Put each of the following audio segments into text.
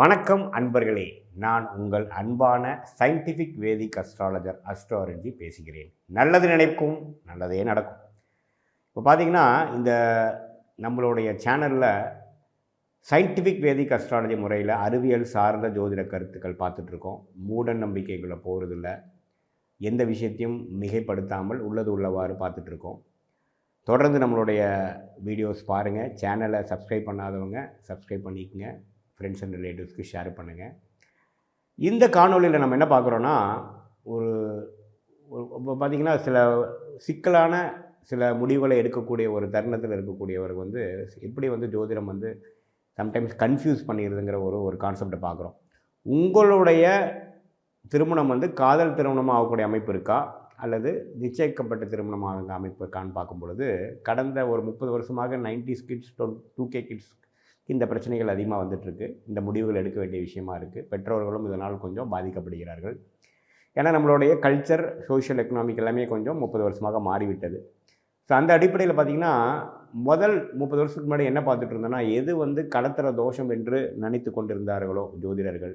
வணக்கம் அன்பர்களே. நான் உங்கள் அன்பான சயின்டிஃபிக் வேதிக் அஸ்ட்ராலஜர் அஸ்ட்ராலஜி பேசுகிறேன். நல்லது நினைக்கும் நல்லதே நடக்கும். இப்போ பார்த்தீங்கன்னா இந்த நம்மளுடைய சேனலில் சயின்டிஃபிக் வேதிக் அஸ்ட்ராலஜி முறையில் அறிவியல் சார்ந்த ஜோதிட கருத்துக்கள் பார்த்துட்ருக்கோம் மூட நம்பிக்கைகளை போகிறதில்ல எந்த விஷயத்தையும் மிகைப்படுத்தாமல் உள்ளது உள்ளவாறு பார்த்துட்ருக்கோம் தொடர்ந்து நம்மளுடைய வீடியோஸ் பாருங்கள் சேனலை சப்ஸ்கிரைப் பண்ணாதவங்க சப்ஸ்கிரைப் பண்ணிக்கங்க. ஃப்ரெண்ட்ஸ் அண்ட் ரிலேட்டிவ்ஸ்க்கு ஷேர் பண்ணுங்கள் இந்த காணொளியில் நம்ம என்ன பார்க்குறோன்னா ஒரு இப்போ பார்த்திங்கன்னா சில சிக்கலான சில முடிவுகளை எடுக்கக்கூடிய ஒரு தருணத்தில் இருக்கக்கூடியவர் வந்து எப்படி வந்து ஜோதிடம் வந்து சம்டைம்ஸ் கன்ஃபியூஸ் பண்ணிடுதுங்கிற ஒரு ஒரு கான்செப்டை பார்க்குறோம். உங்களுடைய திருமணம் வந்து காதல் திருமணம் ஆகக்கூடிய அமைப்பு இருக்கா? அல்லது நிச்சயிக்கப்பட்ட திருமணம் ஆகுங்க அமைப்பு இருக்கான்னு பார்க்கும் பொழுது கடந்த ஒரு முப்பது வருஷமாக nineties kids two K kids இந்த பிரச்சனைகள் அதிகமாக வந்துட்டுருக்கு. இந்த முடிவுகள் எடுக்க வேண்டிய விஷயமா இருக்குது பெற்றோர்களும் இதனால் கொஞ்சம் பாதிக்கப்படுகிறார்கள். ஏன்னா நம்மளுடைய கல்ச்சர் சோஷியல் எக்கனாமிக் எல்லாமே கொஞ்சம் முப்பது வருஷமாக மாறிவிட்டது. ஸோ அந்த அடிப்படையில் பார்த்திங்கன்னா முதல் முப்பது வருஷத்துக்கு முன்னாடி என்ன பார்த்துட்டு இருந்தோன்னா எது வந்து கடத்திர தோஷம் என்று நினைத்து கொண்டிருந்தார்களோ ஜோதிடர்கள்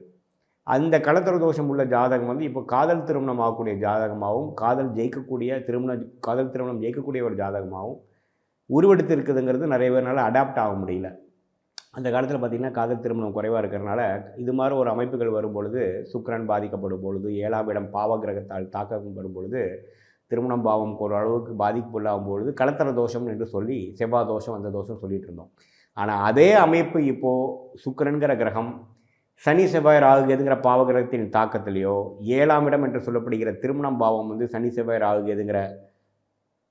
அந்த கடத்திர தோஷம் உள்ள ஜாதகம் வந்து இப்போ காதல் திருமணம் ஆகக்கூடிய ஜாதகமாகவும் காதல் ஜெயிக்கக்கூடிய திருமண காதல் திருமணம் ஜெயிக்கக்கூடிய ஒரு ஜாதகமாகவும் உருவெடுத்து இருக்குதுங்கிறது நிறைய பேர்னால அடாப்ட் ஆக முடியல. அந்த காலத்தில் பார்த்திங்கன்னா காதல் திருமணம் குறைவாக இருக்கிறனால இது மாதிரி ஒரு அமைப்புகள் வரும்பொழுது சுக்கரன் பாதிக்கப்படும் பொழுது ஏழாம் இடம் பாவ கிரகத்தால் தாக்கப்படும் பொழுது திருமணம் பாவம் ஒரு அளவுக்கு பாதிப்புள்ளாகும் பொழுது கலத்தர தோஷம் என்று சொல்லி செவ்வாய் தோஷம் அந்த தோஷம் சொல்லிட்டு இருந்தோம். ஆனால் அதே அமைப்பு இப்போது சுக்கரன்கிற கிரகம் சனி செவ்வாய் ராகு எதுங்கிற பாவகிரகத்தின் தாக்கத்திலேயோ ஏழாம் இடம் என்று சொல்லப்படுகிற திருமணம் பாவம் வந்து சனி செவ்வாய் ராகு எதுங்கிற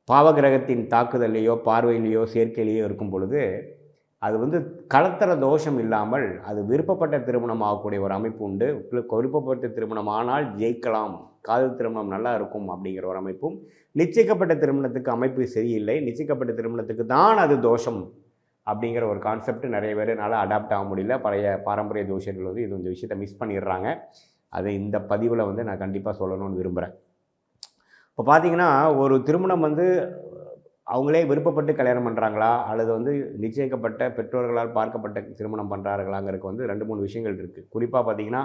பாவ கிரகத்தின் தாக்குதலையோ பார்வையிலேயோ சேர்க்கையிலேயோ இருக்கும் பொழுது அது வந்து கலத்தர தோஷம் இல்லாமல் அது விருப்பப்பட்ட திருமணம் ஆகக்கூடிய ஒரு அமைப்பு உண்டு. விருப்பப்பட்ட திருமணம் ஆனால் ஜெயிக்கலாம். காதல் திருமணம் நல்லா இருக்கும் அப்படிங்கிற ஒரு அமைப்பும். நிச்சயிக்கப்பட்ட திருமணத்துக்கு அமைப்பு சரியில்லை. நிச்சயிக்கப்பட்ட திருமணத்துக்கு தான் அது தோஷம் அப்படிங்கிற ஒரு கான்செப்ட் நிறைய பேர்னால அடாப்ட் ஆக முடியல. பழைய பாரம்பரிய தோஷங்கள் வந்து இது இந்த விஷயத்தை மிஸ் பண்ணிடுறாங்க. அதை இந்த பதிவில் வந்து நான் கண்டிப்பாக சொல்லணும்னு விரும்புகிறேன் இப்போ பார்த்தீங்கன்னா ஒரு திருமணம் வந்து அவங்களே விருப்பப்பட்டு கல்யாணம் பண்ணுறாங்களா அல்லது வந்து நிச்சயிக்கப்பட்ட பெற்றோர்களால் பார்க்கப்பட்ட திருமணம் பண்ணுறார்களாங்கிறதுக்கு வந்து ரெண்டு மூணு விஷயங்கள் இருக்குது குறிப்பாக பார்த்தீங்கன்னா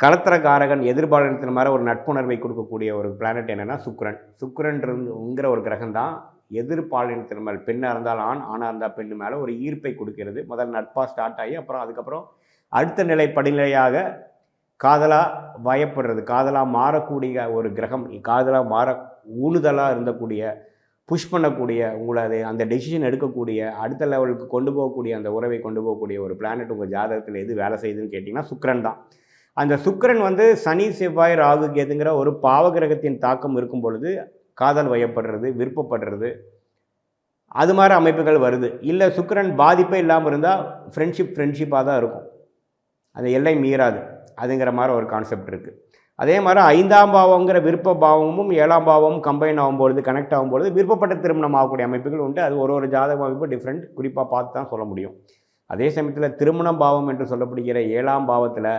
கலத்திரக்காரகன் எதிர்பாலனத்தின் மாதிரி ஒரு நட்புணர்வை கொடுக்கக்கூடிய ஒரு பிளானட் என்னென்னா சுக்கரன். சுக்கரன்ங்கிற ஒரு கிரகம் தான் எதிர்பாலினத்தின் மேல் பெண்ணாக இருந்தால் ஆண் ஆணாக இருந்தால் பெண்ணு மேலே ஒரு ஈர்ப்பை கொடுக்கிறது. முதல் நட்பாக ஸ்டார்ட் ஆகி அப்புறம் அதுக்கப்புறம் அடுத்த நிலை படிநிலையாக காதலாக வயப்படுறது. காதலாக மாறக்கூடிய ஒரு கிரகம் காதலாக மாற ஊணுதலாக இருந்தக்கூடிய புஷ் பண்ணக்கூடிய உங்களை அதை அந்த டெசிஷன் எடுக்கக்கூடிய அடுத்த லெவலுக்கு கொண்டு போகக்கூடிய அந்த உறவை கொண்டு போகக்கூடிய ஒரு பிளானட் உங்கள் ஜாதகத்தில் எது வேலை செய்யுதுன்னு கேட்டிங்கன்னா சுக்கரன் தான். அந்த சுக்கரன் வந்து சனி செவ்வாய் ராகு கேதுங்கிற ஒரு பாவகிரகத்தின் தாக்கம் இருக்கும் பொழுது காதல் வயப்படுறது விருப்பப்படுறது அது மாதிரி அமைப்புகள் வருது. இல்லை சுக்கரன் பாதிப்பே இல்லாமல் இருந்தால் ஃப்ரெண்ட்ஷிப் ஃப்ரெண்ட்ஷிப்பாக தான் இருக்கும். அந்த எல்லை மீறாது. அதுங்கிற மாதிரி ஒரு கான்செப்ட் இருக்குது அதே மாதிரி ஐந்தாம் பாவங்கிற விருப்ப பாவமும் ஏழாம் பாவமும் கம்பைன் ஆகும்பொழுது கனெக்ட் ஆகும்பொழுது விருப்பப்பட்ட திருமணம் ஆகக்கூடிய அமைப்புகள் உண்டு. அது ஒரு ஒரு ஜாதக அமைப்பு டிஃப்ரெண்ட் குறிப்பாக பார்த்து தான் சொல்ல முடியும். அதே சமயத்தில் திருமணம் பாவம் என்று சொல்லப்படுகிற ஏழாம் பாவத்தில்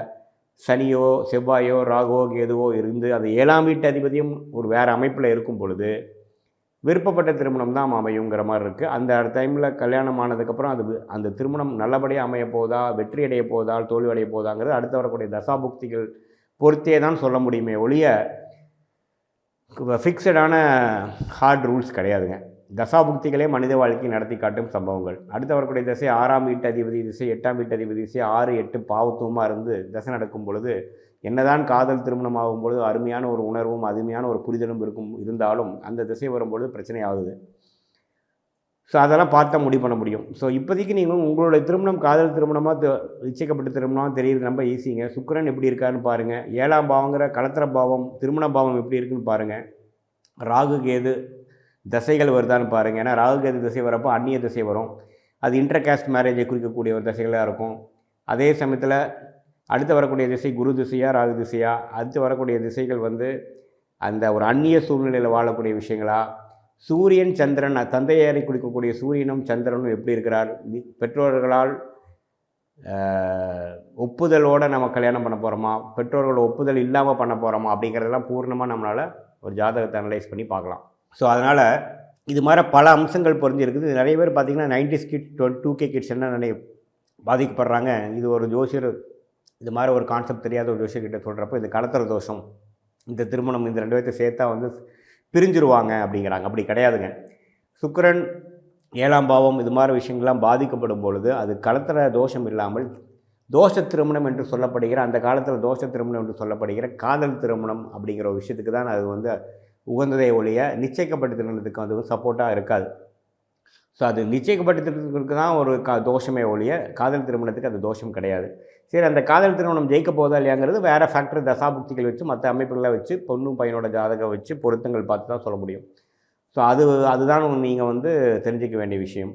சனியோ செவ்வாயோ ராகோ கேதுவோ இருந்து அது ஏழாம் வீட்டு அதிபதியும் ஒரு வேறு அமைப்பில் இருக்கும் பொழுது விருப்பப்பட்ட திருமணம் தான் அமையுங்கிற மாதிரி இருக்குது அந்த டைமில் கல்யாணம் ஆனதுக்கப்புறம் அது அந்த திருமணம் நல்லபடியாக அமைய போதா வெற்றி அடைய போதா தோல்வி அடைய போதாங்கிறது அடுத்து வரக்கூடிய தசாபுக்திகள் பொறுத்தே தான் சொல்ல முடியுமே ஒழிய ஃபிக்ஸடான ஹார்ட் ரூல்ஸ் கிடையாதுங்க. தசாபுக்திகளே மனித வாழ்க்கை நடத்தி காட்டும் சம்பவங்கள். அடுத்து திசை ஆறாம் வீட்டு அதிபதி திசை எட்டாம் வீட்டு அதிபதி திசை ஆறு எட்டு பாவத்துவமாக இருந்து திசை நடக்கும் பொழுது என்னதான் காதல் திருமணம் ஆகும் பொழுது அருமையான ஒரு உணர்வும் அருமையான ஒரு புரிதலும் இருக்கும் இருந்தாலும் அந்த திசை வரும்பொழுது பிரச்சனை ஆகுது. ஸோ அதெல்லாம் பார்த்தா முடிவு பண்ண முடியும். ஸோ இப்போதைக்கு நீங்கள் உங்களுடைய திருமணம் காதல் திருமணமாக நிச்சயிக்கப்பட்ட திருமணமாக தெரியுது ரொம்ப ஈஸிங்க சுக்கரன் எப்படி இருக்காருன்னு பாருங்கள் ஏழாம் பாவங்கிற கலத்திர பாவம் திருமண பாவம் எப்படி இருக்குன்னு பாருங்கள் ராகு கேது தசைகள் வருதான்னு பாருங்கள் ஏன்னா ராகு கேது திசை வரப்போ அந்நிய திசை வரும். அது இன்டர்காஸ்ட் மேரேஜை குறிக்கக்கூடிய ஒரு திசைகளாக இருக்கும். அதே சமயத்தில் அடுத்து வரக்கூடிய திசை குரு திசையா ராகு திசையா அடுத்து வரக்கூடிய திசைகள் வந்து அந்த ஒரு அந்நிய சூழ்நிலையில் வாழக்கூடிய விஷயங்களா சூரியன் சந்திரன் தந்தையாரை குடிக்கக்கூடிய சூரியனும் சந்திரனும் எப்படி இருக்கிறார்? பெற்றோர்களால் ஒப்புதலோடு நம்ம கல்யாணம் பண்ண போகிறோமா பெற்றோர்கள் ஒப்புதல் இல்லாமல் பண்ண போகிறோமா அப்படிங்கிறதெல்லாம் பூர்ணமாக நம்மளால் ஒரு ஜாதகத்தை அனலைஸ் பண்ணி பார்க்கலாம். ஸோ அதனால் இது மாதிரி பல அம்சங்கள் பொறிஞ்சிருக்குது நிறைய பேர் பார்த்திங்கன்னா nineties kid twenty two K kids என்ன நினை பாதிக்கப்படுறாங்க? இது ஒரு ஜோசியர் இது மாதிரி ஒரு கான்செப்ட் தெரியாத ஒரு ஜோசியர்கிட்ட சொல்கிறப்ப இது கடத்தர தோஷம். இந்த திருமணம் இந்த ரெண்டு பேர்த்த சேர்த்தா வந்து பிரிஞ்சிருவாங்க அப்படிங்கிறாங்க. அப்படி கிடையாதுங்க. சுக்கரன் ஏழாம் பாவம் இது மாதிரி விஷயங்கள்லாம் பாதிக்கப்படும் பொழுது அது களத்தில் தோஷம் இல்லாமல் தோஷ திருமணம் என்று சொல்லப்படுகிற அந்த காலத்தில் தோஷ திருமணம் என்று சொல்லப்படுகிற காதல் திருமணம் அப்படிங்கிற ஒரு விஷயத்துக்கு தான் அது வந்து உகந்ததை ஒழிய நிச்சயிக்கப்பட்ட திருமணத்துக்கு அது சப்போர்ட்டாக இருக்காது. ஸோ அது நிச்சயிக்கப்பட்ட திருமணத்துக்கு தான் ஒரு கா தோஷமே ஒழிய காதல் திருமணத்துக்கு அது தோஷம் கிடையாது. சரி அந்த காதல் திருமணம் ஜெயிக்க போதா இல்லையாங்கிறது வேறு ஃபேக்டர் தசாபுக்திகள் வச்சு மற்ற அமைப்புகளை வச்சு பொண்ணும் பையனோட ஜாதகம் வச்சு பொருத்தங்கள் பார்த்து தான் சொல்ல முடியும். ஸோ அது அதுதான் நீங்கள் வந்து தெரிஞ்சிக்க வேண்டிய விஷயம்.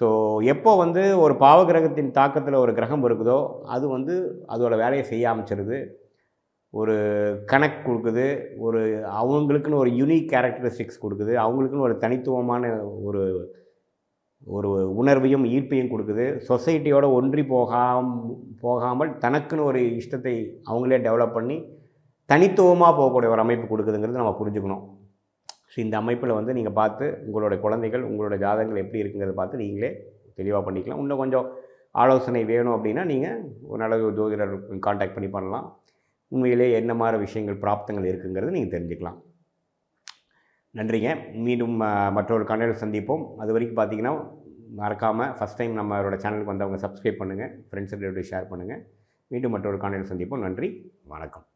ஸோ எப்போ வந்து ஒரு பாவகிரகத்தின் தாக்கத்தில் ஒரு கிரகம் இருக்குதோ அது வந்து அதோட வேலையை செய்ய ஆரம்பிச்சிருது. ஒரு கணக்கு கொடுக்குது ஒரு அவங்களுக்குன்னு ஒரு யூனிக் கேரக்டரிஸ்டிக்ஸ் கொடுக்குது அவங்களுக்குன்னு ஒரு தனித்துவமான ஒரு ஒரு உணர்வையும் ஈர்ப்பையும் கொடுக்குது. சொசைட்டியோட ஒன்றி போகாம போகாமல் தனக்குன்னு ஒரு இஷ்டத்தை அவங்களே டெவலப் பண்ணி தனித்துவமாக போகக்கூடிய ஒரு அமைப்பு கொடுக்குதுங்கிறது நம்ம புரிஞ்சுக்கணும். ஸோ இந்த அமைப்பில் வந்து நீங்கள் பார்த்து உங்களோட குழந்தைகள் உங்களோட ஜாதகங்கள் எப்படி இருக்குங்கிறத பார்த்து நீங்களே தெளிவாக பண்ணிக்கலாம். இன்னும் கொஞ்சம் ஆலோசனை வேணும் அப்படின்னா நீங்கள் ஒரு நல்ல ஜோதிடர் காண்டாக்ட் பண்ணி பண்ணலாம். உண்மையிலே என்ன மாதிரி விஷயங்கள் பிராப்தங்கள் இருக்குங்கிறது நீங்கள் தெரிஞ்சுக்கலாம். நன்றிங்க. மீண்டும் மற்றொரு கண்டனில் சந்திப்போம். அது வரைக்கும் பார்த்தீங்கன்னா மறக்காமல் ஃபஸ்ட் டைம் நம்மளோட சேனலுக்கு வந்தவங்க சப்ஸ்கிரைப் பண்ணுங்கள் ஃப்ரெண்ட்ஸ் ஷேர் பண்ணுங்கள் மீண்டும் மற்றொரு காணொலி சந்திப்போம். நன்றி. வணக்கம்.